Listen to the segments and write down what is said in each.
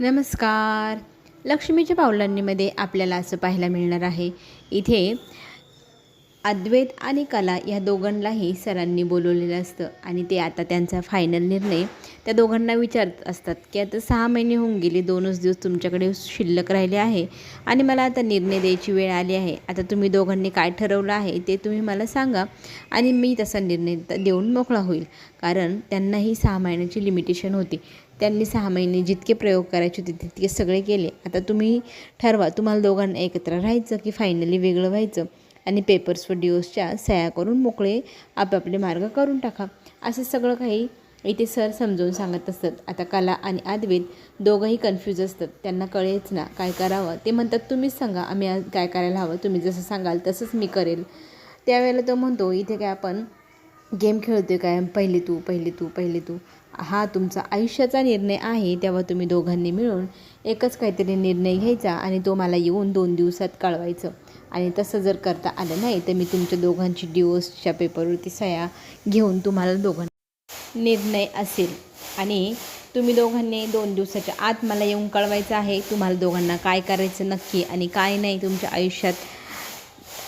नमस्कार. लक्ष्मीच्या पावलांनीमध्ये आपल्याला असं पाहायला मिळणार आहे. इथे अद्वैत आणि कला या दोघांनाही सरांनी बोलवलेलं असतं आणि ते आता त्यांचा फायनल निर्णय त्या दोघांना विचारत असतात की आता सहा महिने होऊन गेले दोनच दिवस तुमच्याकडे शिल्लक राहिले आहे आणि मला आता निर्णय द्यायची वेळ आली आहे. आता तुम्ही दोघांनी काय ठरवलं आहे ते तुम्ही मला सांगा आणि मी तसा निर्णय देऊन मोकळा होईल. कारण त्यांनाही सहा महिन्याची लिमिटेशन होती. त्यांनी सहा महिने जितके प्रयोग करायचे होते तितके सगळे केले. आता तुम्ही ठरवा तुम्हाला दोघांना एकत्र राहायचं की फायनली वेगळं व्हायचं? आणि पेपर्सवर डिओसच्या सह्या करून मोकळे आपापले मार्ग करून टाका. असं सगळं काही इथे सर समजावून सांगत असतात. आता कला आणि अद्वैत दोघंही कन्फ्यूज असतात. त्यांना कळेच ना काय करावं. ते म्हणतात तुम्हीच सांगा आम्ही काय करायला हवं? तुम्ही जसं सांगाल तसंच मी करेल. त्यावेळेला तो म्हणतो इथे काय आपण गेम खेळतोय काय? पहिले तू पहिले तू पहिले तू. हा तुमचा आयुष्याचा निर्णय आहे. तेव्हा तुम्ही दोघांनी मिळून एकच काहीतरी निर्णय घ्यायचा आणि तो मला येऊन दोन दिवसात कळवायचं. आणि तसं जर करता आलं नाही तर मी तुमच्या दोघांची डिवोर्सच्या पेपरवरती सह्या घेऊन तुम्हाला दोघांना निर्णय असेल. आणि तुम्ही दोघांनी दोन दिवसाच्या आत मला येऊन कळवायचं आहे तुम्हाला दोघांना काय करायचं नक्की आणि काय नाही तुमच्या आयुष्यात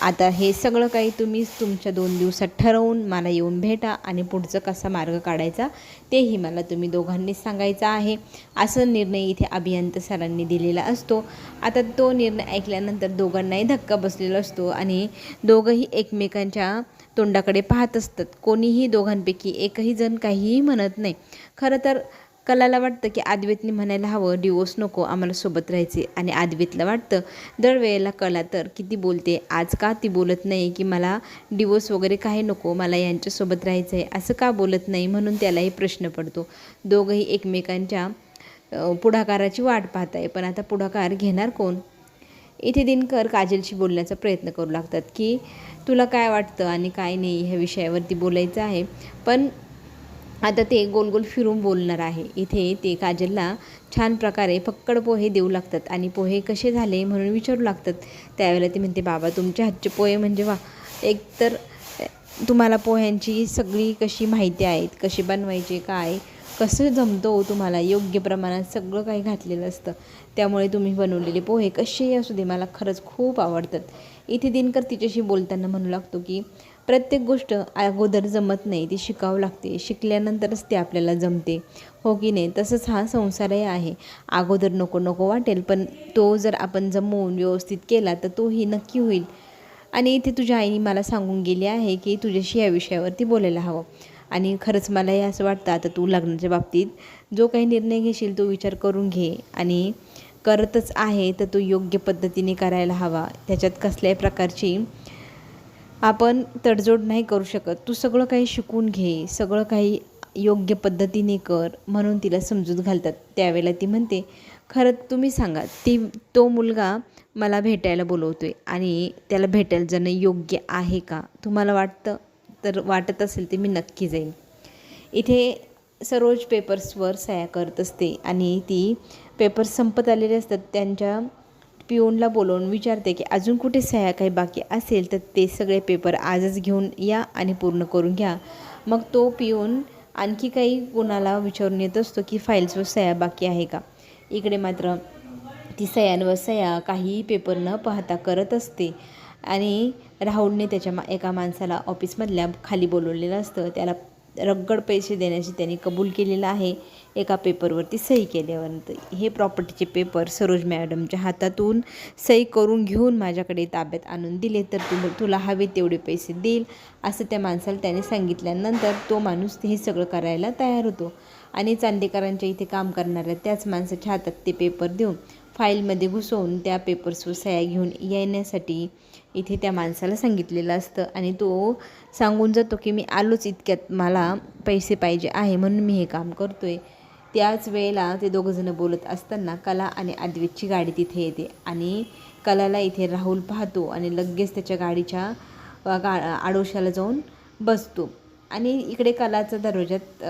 आता हे सगळं काही तुम्हीच तुमच्या दोन दिवसात ठरवून मला येऊन भेटा आणि पुढचं कसा मार्ग काढायचा तेही मला तुम्ही दोघांनीच सांगायचं आहे. असं निर्णय इथे अभियंत सरांनी दिलेला असतो. आता तो निर्णय ऐकल्यानंतर दोघांनाही धक्का बसलेला असतो आणि दोघंही एकमेकांच्या तोंडाकडे पाहत असतात. कोणीही दोघांपैकी एकही जण काहीही म्हणत नाही. खरं तर कलाला वाटतं की आदवेतने म्हणायला हवं डिवोर्स नको आम्हाला सोबत राहायचे. आणि आदवेतला वाटतं दरवेळेला कला तर किती बोलते आज का ती बोलत नाही की मला डिवोर्स वगैरे काही नको मला यांच्यासोबत राहायचं आहे असं का बोलत नाही? म्हणून त्यालाही प्रश्न पडतो. दोघंही एकमेकांच्या पुढाकाराची वाट पाहत आहे पण आता पुढाकार घेणार कोण? इथे दिनकर काजलशी बोलण्याचा प्रयत्न करू लागतात की तुला काय वाटतं आणि काय नाही ह्या विषयावरती बोलायचं आहे? पण आता ते गोल गोल फिरून बोलणार आहे. इथे ते काजलला छान प्रकारे फक्कड पोहे देऊ लागतात आणि पोहे कसे झाले म्हणून विचारू लागतात. त्यावेळेला ती म्हणते बाबा तुमच्या हातचे पोहे म्हणजे वा एकतर तुम्हाला पोह्यांची सगळी कशी माहिती आहेत कशी बनवायचे काय कसं जमतो हो तुम्हाला योग्य प्रमाणात सगळं काही घातलेलं असतं. त्यामुळे तुम्ही बनवलेले पोहे कसेही असू दे मला खरंच खूप आवडतात. इथे दिनकर तिच्याशी बोलताना म्हणू लागतो की प्रत्येक गोष्ट अगोदर जमत नाही ती शिकावं लागते. शिकल्यानंतरच ते आपल्याला जमते. हो की नाही? तसंच हा संसारही आहे. अगोदर नको नको वाटेल पण तो जर आपण जमवून व्यवस्थित केला तर तोही नक्की होईल. आणि इथे तुझ्या आईने मला सांगून गेली आहे की तुझ्याशी या विषयावरती बोलायला हवं. आणि खरंच मलाही असं वाटतं आता तू लग्नाच्या बाबतीत जो काही निर्णय घेशील तो विचार करून घे. आणि करतच आहे तर तो योग्य पद्धतीने करायला हवा. त्याच्यात कसल्याही प्रकारची आपण तडजोड नाही करू शकत. तू सगळं काही शिकून घे सगळं काही योग्य पद्धतीने कर म्हणून तिला समजूत घालतात. त्यावेळेला ती म्हणते खरं तुम्ही सांगा ती तो मुलगा मला भेटायला बोलवतो आहे आणि त्याला भेटायला जाणं योग्य आहे का? तुम्हाला वाटतं तर वाटत असेल ते मी नक्की जाईन. इथे सरोज पेपर्सवर सह्या करत असते आणि ती पेपर्स संपत आलेले असतात. त्यांच्या पिओनला बोलवून विचारते की अजून कुठे सह्या काही बाकी असेल तर ते सगळे पेपर आजच घेऊन या आणि पूर्ण करून घ्या. मग तो पिऊन आणखी काही कोणाला विचारून येत असतो की फाईल्सवर सह्या बाकी आहे का? इकडे मात्र ती सह्यांवर सह्या काही पेपर न पाहता करत असते आणि राहुलने त्याच्या मा एका माणसाला ऑफिसमधल्या खाली बोलवलेलं असतं. त्याला रगड पैसे देण्याची त्यांनी कबूल केलेलं आहे. एका पेपरवरती सही केल्यावर हे प्रॉपर्टीचे पेपर सरोज मॅडमच्या हातातून सही करून घेऊन माझ्याकडे ताब्यात आणून दिले तर तू तुला हवे तेवढे पैसे देईल असं त्या माणसाला त्याने सांगितल्यानंतर तो माणूस हे सगळं करायला तयार होतो. आणि चांदेकरांच्या इथे काम करणाऱ्या त्याच माणसाच्या हातात ते पेपर देऊन फाईलमध्ये घुसवून त्या पेपर्सवर सह्या घेऊन येण्यासाठी इथे त्या माणसाला सांगितलेलं असतं. आणि तो सांगून जातो की मी आलोच इतक्यात मला पैसे पाहिजे आहे म्हणून मी हे काम करतो आहे त्याच वेळेला ते दोघंजणं बोलत असताना कला आणि अद्वैतची गाडी तिथे येते. आणि कलाला इथे राहुल पाहतो आणि लगेच त्याच्या गाडीच्या गा आडोशाला जाऊन बसतो. आणि इकडे कलाचा दरवाजात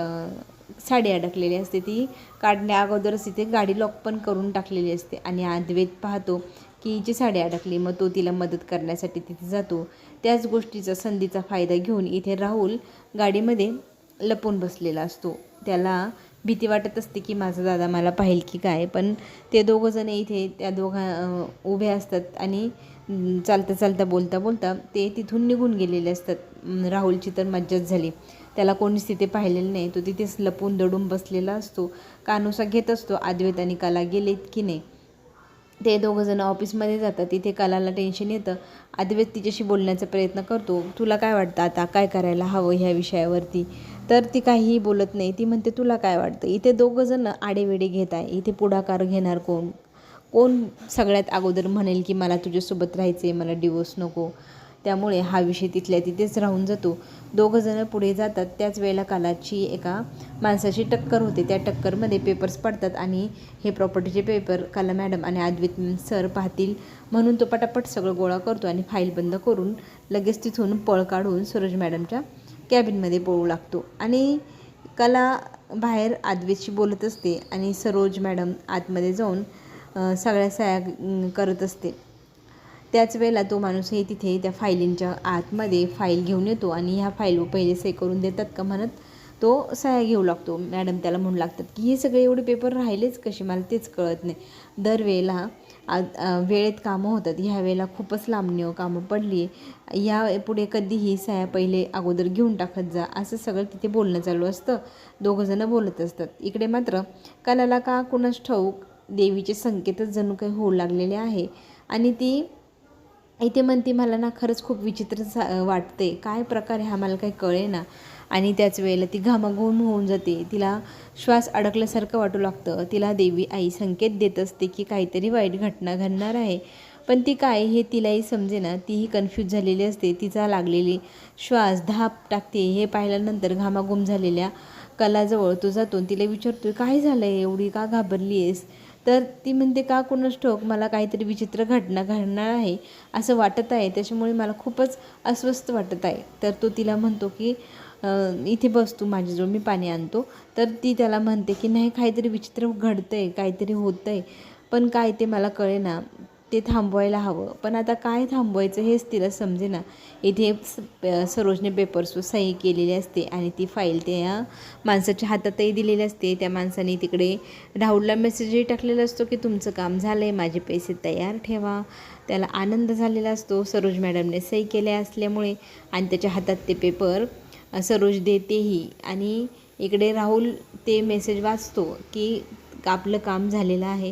साडी अडकलेली असते. ती काढण्या अगोदरच तिथे गाडी लॉक पण करून टाकलेली असते. आणि अद्वैत पाहतो की हिची साडी अडकली मग तो तिला मदत करण्यासाठी तिथे जातो. त्याच गोष्टीचा संधीचा फायदा घेऊन इथे राहुल गाडीमध्ये लपून बसलेला असतो. त्याला भीती वाटत असते की माझा दादा मला पाहिल की काय पण ते दोघंजण इथे त्या दोघा उभे असतात आणि चालता चालता बोलता बोलता ते तिथून निघून गेलेले असतात. राहुलची तर मज्जाच झाली. त्याला कोणीच तिथे पाहिलेलं नाही. तो तिथेच लपून दडून बसलेला असतो. कानुसा घेत असतो. आद्वेत आणि कला गेलेत की नाही? ते दोघंजण ऑफिसमध्ये जातात. तिथे कलाला टेन्शन येतं. आद्वेत तिच्याशी बोलण्याचा प्रयत्न करतो. तुला काय वाटतं आता? काय करायला हवं ह्या विषयावरती? तर ती काहीही बोलत नाही. ती म्हणते तुला काय वाटतं? इथे दोघंजणं आडेवेडे घेत आहे. इथे पुढाकार घेणार कोण? कोण सगळ्यात अगोदर म्हणेल की मला तुझ्यासोबत राहायचं आहे मला डिवोर्स नको. त्यामुळे हा विषय तिथल्या तिथेच राहून जातो. दोघंजणं पुढे जातात. त्याच वेळेला कालाची एका माणसाची टक्कर होते. त्या टक्करमध्ये पेपर्स पडतात आणि हे प्रॉपर्टीचे पेपर काला मॅडम आणि अद्वित सर पाहतील. म्हणून तो पटापट सगळं गोळा करतो आणि फाईल बंद करून लगेच तिथून पळ काढून सूरज मॅडमच्या कॅबिनमध्ये पळू लागतो. आणि कला बाहेर आदवीशी बोलत असते आणि सरोज मॅडम आतमध्ये जाऊन सगळ्या सह्या करत असते. त्याच वेळेला तो माणूसही तिथे त्या फाईलींच्या आतमध्ये फाईल घेऊन येतो आणि ह्या फाईल पहिले सही करून देतात का म्हणत तो सह्या घेऊ लागतो. मॅडम त्याला म्हणू लागतात की हे सगळे एवढे पेपर राहिलेच कसे? मला तेच कळत नाही. दरवेळेला आ- वेळेत कामं होतात. ह्या वेळेला खूपच लांबणीवर कामं पडली. या पुढे कधीही सया पहिले अगोदर घेऊन टाकत जा असं सगळं तिथे बोलणं चालू असतं. दोघंजणं बोलत असतात. इकडे मात्र कलाला का कुणास ठाऊक देवीचे संकेतच जणू काही होऊ लागलेले आहे. आणि ती इथे म्हणते मला ना खरंच खूप विचित्र सा- वाटते काय प्रकार आहे हा? मला काही कळे ना आणि त्याच वेळेला ती घामाघूम होऊन जाते. तिला श्वास अडकल्यासारखं वाटू लागतं. तिला देवी आई संकेत देत असते की काहीतरी वाईट घटना घडणार आहे. पण ती काय हे तिलाही समजेना. तीही कन्फ्यूज झालेली असते. तिचा लागलेली श्वास धाप टाकते. हे पाहिल्यानंतर घामाघूम झालेल्या कलाजवळ तो जातो तिला विचारतोय काय झालं आहे एवढी का घाबरली आहेस तर ती म्हणते का कोणच ठोक मला काहीतरी विचित्र घटना घडणार आहे. असं वाटत आहे. त्याच्यामुळे मला खूपच अस्वस्थ वाटत आहे. तर तो तिला म्हणतो की इथे बस तू माझ्याजवळ मी पाणी आणतो. तर ती त्याला म्हणते की नाही काहीतरी विचित्र घडतं आहे काहीतरी होतं आहे पण काय ते मला कळेना. ते थांबवायला हवं. पण आता काय थांबवायचं हेच तिला समजेना. इथे स- सरोजने पेपर्सवर सही केलेली असते आणि ती फाईल त्या माणसाच्या हातातही दिलेली असते. त्या माणसाने तिकडे राहुलला मेसेजही टाकलेला असतो की तुमचं काम झालं आहे माझे पैसे तयार ठेवा. त्याला आनंद झालेला असतो. सरोज मॅडमने सही केल्या असल्यामुळे आणि त्याच्या हातात ते पेपर सरोज देतेही. आणि इकडे राहुल ते मेसेज वाचतो की आपलं काम झालेलं आहे.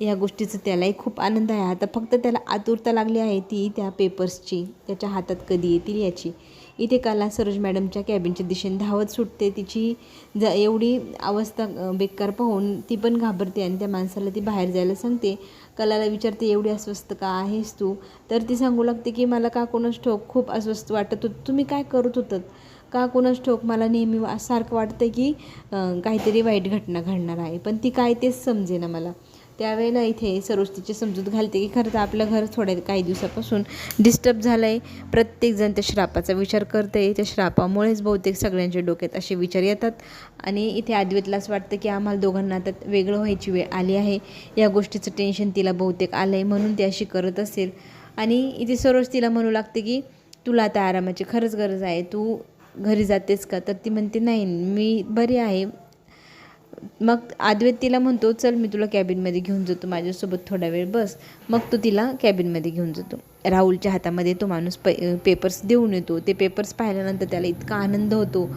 ह्या गोष्टीचं त्यालाही खूप आनंद आहे. आता फक्त त्याला आतुरता लागली आहे ती त्या पेपर्सची त्याच्या हातात कधी येतील याची. इथे काला सरोज मॅडमच्या कॅबिनच्या दिशेने धावत सुटते. तिची ज एवढी अवस्था बेकार पाहून ती पण घाबरते आणि त्या माणसाला ती बाहेर जायला सांगते. कलाला विचारते एवढी अस्वस्थ का आहेस तू? तर ती सांगू लागते की मला का कोणास ठोक खूप अस्वस्थ वाटत होतं. तुम्ही काय करत होतात? का कोणच ठोक? मला नेहमी सारखं वाटतं की काहीतरी वाईट घटना घडणार आहे. पण ती काय तेच समजेना मला. त्यावेळेला इथे सरोज तिची समजूत घालते की खरं तर आपलं घर थोड्या काही दिवसापासून डिस्टर्ब झालं आहे प्रत्येकजण त्या श्रापाचा विचार करते त्या श्रापामुळेच बहुतेक सगळ्यांच्या डोक्यात असे विचार येतात. आणि इथे अद्वैतला असं वाटतं की आम्हाला दोघांना आता वेगळं व्हायची वेळ आली आहे. या गोष्टीचं टेन्शन तिला बहुतेक आलं आहे म्हणून ती अशी करत असेल. आणि इथे सरोज तिला म्हणू लागते की तुला आता आरामाची खरंच गरज आहे. तू घरी जातेस का? तर ती म्हणते नाही मी बरी आहे. मग अद्वैत तिला म्हणतो चल मी तुला कॅबिनमध्ये घेऊन जातो माझ्यासोबत थोडा वेळ बस. मग तो तिला कॅबिनमध्ये घेऊन जातो. राहुलच्या हातामध्ये तो माणूस पै पेपर्स देऊन येतो. ते पेपर्स पाहिल्यानंतर त्याला इतका आनंद होतो.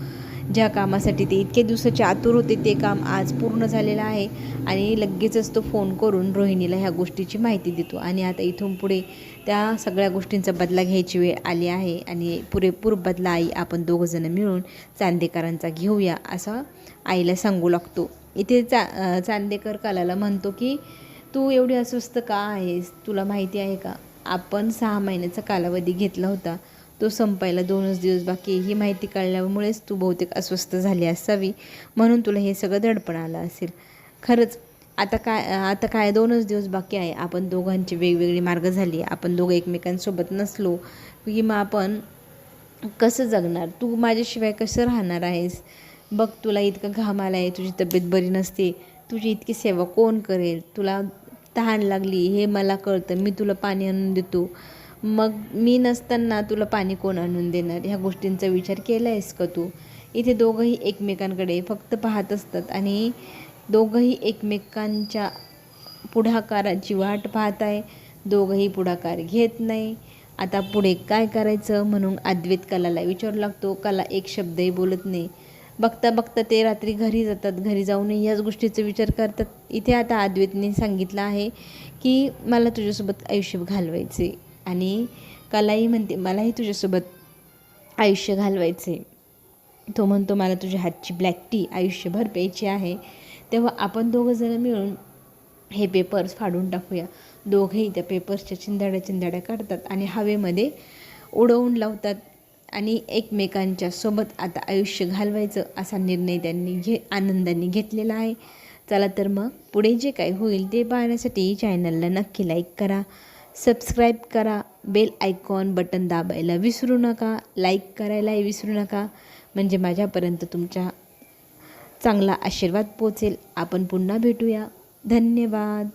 ज्या कामासाठी ते इतके दिवसाचे आतुर होते ते काम आज पूर्ण झालेलं आहे. आणि लगेचच तो फोन करून रोहिणीला ह्या गोष्टीची माहिती देतो. आणि आता इथून पुढे त्या सगळ्या गोष्टींचा बदला घ्यायची वेळ आली आहे. आणि पुरेपूर बदला आई आपण दोघंजणं मिळून चांदेकरांचा घेऊया असं आईला सांगू लागतो. इथे चा चांदेकर कलाला म्हणतो की तू एवढी अस्वस्थ का आहेस? तुला माहिती आहे का? आपण सहा महिन्याचा कालावधी घेतला होता. तो संपायला दोनच दिवस बाकी आहे. ही माहिती कळल्यामुळेच तू बहुतेक अस्वस्थ झाली असावी म्हणून तुला हे सगळं दडपण आलं असेल. खरंच आता काय आता काय दोनच दिवस बाकी आहे. आपण दोघांची वेगवेगळी मार्ग झाली. आपण दोघं एकमेकांसोबत नसलो की मग आपण कसं जगणार? तू माझ्याशिवाय कसं राहणार आहेस? बघ तुला इतकं घाम आला आहे तुझी तब्येत बरी नसते. तुझी इतकी सेवा कोण करेल? तुला तहान लागली हे मला कळतं. मी तुला पाणी आणून देतो. मग मी नसताना तुला पाणी कोण आणून देणार? ह्या गोष्टींचा विचार केला आहेस का तू? इथे दोघंही एकमेकांकडे फक्त पाहत असतात आणि दोघंही एकमेकांच्या पुढाकाराची वाट पाहत आहे दोघंही पुढाकार घेत नाही. आता पुढे काय करायचं म्हणून अद्वैत कलाला विचारू लागतो. कला एक शब्दही बोलत नाही. बघता बघता ते रात्री घरी जातात. घरी जाऊनही याच गोष्टीचा विचार करतात. इथे आता अद्वैतने सांगितलं आहे की मला तुझ्यासोबत आयुष्य घालवायचे आणि कलाई म्हणते मलाही तुझ्यासोबत आयुष्य घालवायचे तो म्हणतो मला तुझ्या हातची ब्लॅक टी आयुष्यभर प्यायची आहे. तेव्हा आपण दोघं जण मिळून हे पेपर्स फाडून टाकूया. दोघेही त्या पेपर्सच्या चिंदाड्या चिंदाड्या काढतात आणि हवेमध्ये उडवून लावतात आणि एकमेकांच्या सोबत आता आयुष्य घालवायचं असा निर्णय त्यांनी घे आनंदाने घेतलेला आहे. चला तर मग पुढे जे काय होईल ते पाहण्यासाठी चॅनलला नक्की लाईक करा. सबस्क्राईब करा बेल आयकॉन बटन दाबायला विसरू नका लाईक करायलाही विसरू नका. म्हणजे माझ्यापर्यंत तुमच्या चांगला आशीर्वाद पोचेल आपण पुन्हा भेटूया. धन्यवाद.